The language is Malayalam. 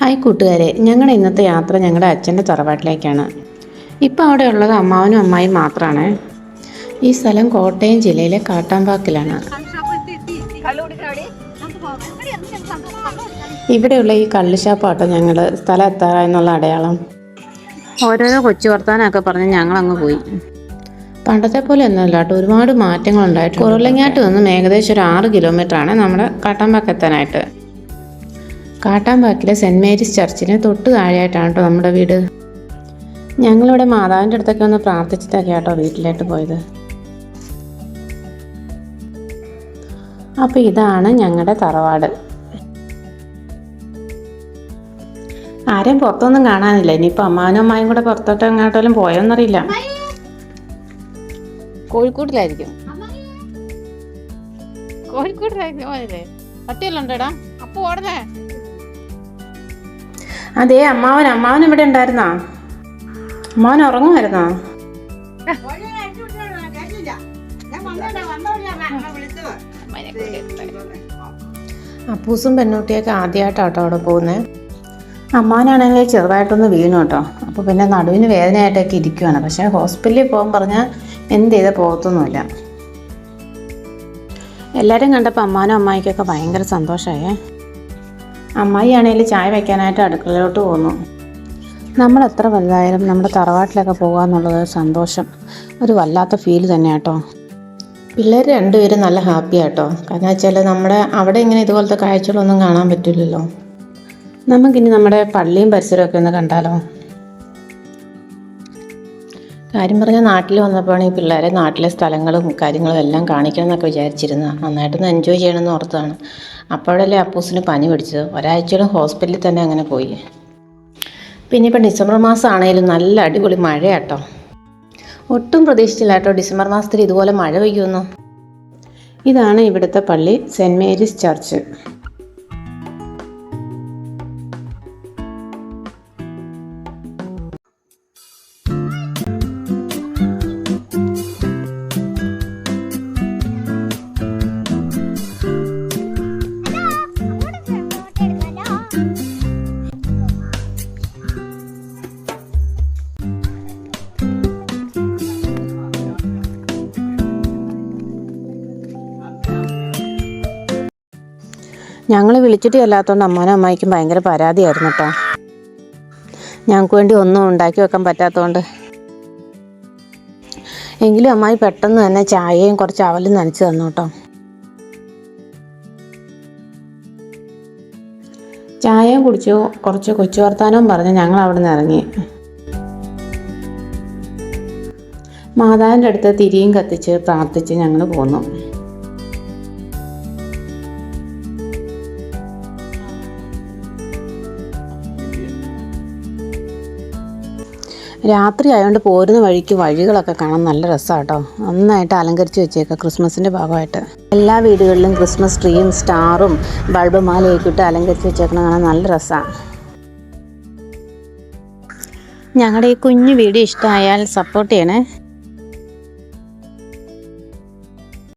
ഹായ് കൂട്ടുകാരെ ഞങ്ങളുടെ ഇന്നത്തെ യാത്ര ഞങ്ങളുടെ അച്ഛന്റെ തറവാട്ടിലേക്കാണ്. ഇപ്പോൾ അവിടെ ഉള്ളത് അമ്മാവനും അമ്മായും മാത്രമാണ് ഈ സ്ഥലം കോട്ടയം ജില്ലയിലെ കാട്ടാമ്പാക്കിലാണ്. ഇവിടെയുള്ള ഈ കള്ളുഷാപ്പാട്ടോ ഞങ്ങൾ സ്ഥലം എത്താറ എന്നുള്ള അടയാളം. ഓരോരോ കൊച്ചു വർത്താനമൊക്കെ പറഞ്ഞ് ഞങ്ങളങ്ങ് പോയി. പണ്ടത്തെ പോലെ ഒന്നുമില്ല കേട്ടോ ഒരുപാട് മാറ്റങ്ങളുണ്ടായിട്ട് കുറലങ്ങാട്ട് നിന്നും ഏകദേശം ഒരു ആറ് കിലോമീറ്ററാണ് നമ്മുടെ കാട്ടാമ്പാക്ക് എത്താനായിട്ട്. കാട്ടാമ്പാക്കിലെ സെന്റ് മേരീസ് ചർച്ചിന് തൊട്ട് താഴെയായിട്ടാണ് കേട്ടോ നമ്മുടെ വീട്. ഞങ്ങളിവിടെ മാതാവിന്റെ അടുത്തൊക്കെ ഒന്ന് പ്രാർത്ഥിച്ചിട്ടൊക്കെ കേട്ടോ വീട്ടിലോട്ട് പോയത്. അപ്പോൾ ഇതാണ് ഞങ്ങളുടെ തറവാട്. ആരെയും പുറത്തൊന്നും കാണാനില്ല. ഇനിയിപ്പോൾ അമ്മാനും അമ്മായും കൂടെ പുറത്തോട്ട് എങ്ങോട്ടെങ്കിലും പോയോന്നറിയില്ല. കോഴിക്കോട്ടിലായിരിക്കും. കോഴിക്കോട്ടിലായിരിക്കും പട്ടിയെല്ലാം ഉണ്ടോടാ? അപ്പോൾ ഓടണേ. അതെ അമ്മാവൻ അമ്മാവൻ ഇവിടെ ഉണ്ടായിരുന്നോ? അമ്മാവൻ ഉറങ്ങുമായിരുന്നോ? അപ്പൂസും പെണ്ണൂട്ടിയൊക്കെ ആദ്യമായിട്ടാട്ടോ അവിടെ പോകുന്നത് അമ്മാവനാണെങ്കിൽ ചെറുതായിട്ടൊന്ന് വീണു കേട്ടോ. അപ്പോൾ പിന്നെ നടുവിന് വേദനയായിട്ടൊക്കെ ഇരിക്കുവാണ്. പക്ഷേ ഹോസ്പിറ്റലിൽ പോകാൻ പറഞ്ഞാൽ എന്ത് ചെയ്താൽ പോകത്തൊന്നുമില്ല. എല്ലാവരും കണ്ടപ്പോൾ അമ്മാനും അമ്മായിക്കൊക്കെ ഭയങ്കര സന്തോഷമായേ അമ്മായി ആണെങ്കിൽ ചായ വയ്ക്കാനായിട്ട് അടുക്കളയിലോട്ട് പോന്നു. നമ്മൾ എത്ര വലുതായാലും നമ്മുടെ തറവാട്ടിലൊക്കെ പോകുക എന്നുള്ളത് സന്തോഷം. ഒരു വല്ലാത്ത ഫീൽ തന്നെ കേട്ടോ പിള്ളേർ രണ്ടുപേരും നല്ല ഹാപ്പി ആട്ടോ. കാരണം വെച്ചാൽ നമ്മുടെ അവിടെ ഇങ്ങനെ ഇതുപോലത്തെ കാഴ്ചകളൊന്നും കാണാൻ പറ്റില്ലല്ലോ. നമുക്കിനി നമ്മുടെ പള്ളിയും പരിസരമൊക്കെ ഒന്ന് കണ്ടാലോ? കാര്യം പറഞ്ഞാൽ നാട്ടിൽ വന്നപ്പോഴാണ് ഈ പിള്ളേരെ നാട്ടിലെ സ്ഥലങ്ങളും കാര്യങ്ങളും എല്ലാം കാണിക്കണം എന്നൊക്കെ വിചാരിച്ചിരുന്നത്. നന്നായിട്ടൊന്ന് എൻജോയ് ചെയ്യണമെന്ന് ഓർത്താണ് അപ്പോഴല്ലേ അപ്പൂസിന് പനി പിടിച്ചത്? ഒരാഴ്ചയോളം ഹോസ്പിറ്റലിൽ തന്നെ അങ്ങനെ പോയി. പിന്നെ ഇപ്പം ഡിസംബർ മാസം ആണെങ്കിലും നല്ല അടിപൊളി മഴയാട്ടോ. ഒട്ടും പ്രതീക്ഷിച്ചില്ല കേട്ടോ ഡിസംബർ മാസത്തിൽ ഇതുപോലെ മഴ പെയ്യുമെന്നോ. ഇതാണ് ഇവിടുത്തെ പള്ളി സെന്റ് മേരീസ് ചർച്ച്. ഞങ്ങൾ വിളിച്ചിട്ട് ചെല്ലാത്തതുകൊണ്ട് അമ്മാനും അമ്മായിക്കും ഭയങ്കര പരാതിയായിരുന്നു കേട്ടോ ഞങ്ങൾക്ക് വേണ്ടി ഒന്നും ഉണ്ടാക്കി വെക്കാൻ പറ്റാത്തതുകൊണ്ട് എങ്കിലും അമ്മായി പെട്ടെന്ന് തന്നെ ചായയും കുറച്ച് അവലും നനച്ച് തന്നു കേട്ടോ ചായയും കുടിച്ചു. കുറച്ച് കൊച്ചു വർത്താനവും പറഞ്ഞ് ഞങ്ങൾ അവിടെ നിന്ന് ഇറങ്ങി. മാതാവിന്റെ അടുത്ത് തിരിയും കത്തിച്ച് പ്രാർത്ഥിച്ച് ഞങ്ങൾ പോന്നു. രാത്രി ആയതുകൊണ്ട് പോരുന്ന വഴിക്ക് വഴികളൊക്കെ കാണാൻ നല്ല രസമാണ് കേട്ടോ നന്നായിട്ട് അലങ്കരിച്ച് വെച്ചേക്കുക ക്രിസ്മസിന്റെ ഭാഗമായിട്ട്. എല്ലാ വീടുകളിലും ക്രിസ്മസ് ട്രീയും സ്റ്റാറും ബൾബ് മാലയൊക്കെ ഇട്ട് അലങ്കരിച്ച് വെച്ചേക്കണം കാണാൻ നല്ല രസമാണ് ഞങ്ങളുടെ ഈ കുഞ്ഞു വീഡിയോ ഇഷ്ടമായാൽ സപ്പോർട്ട് ചെയ്യണേ.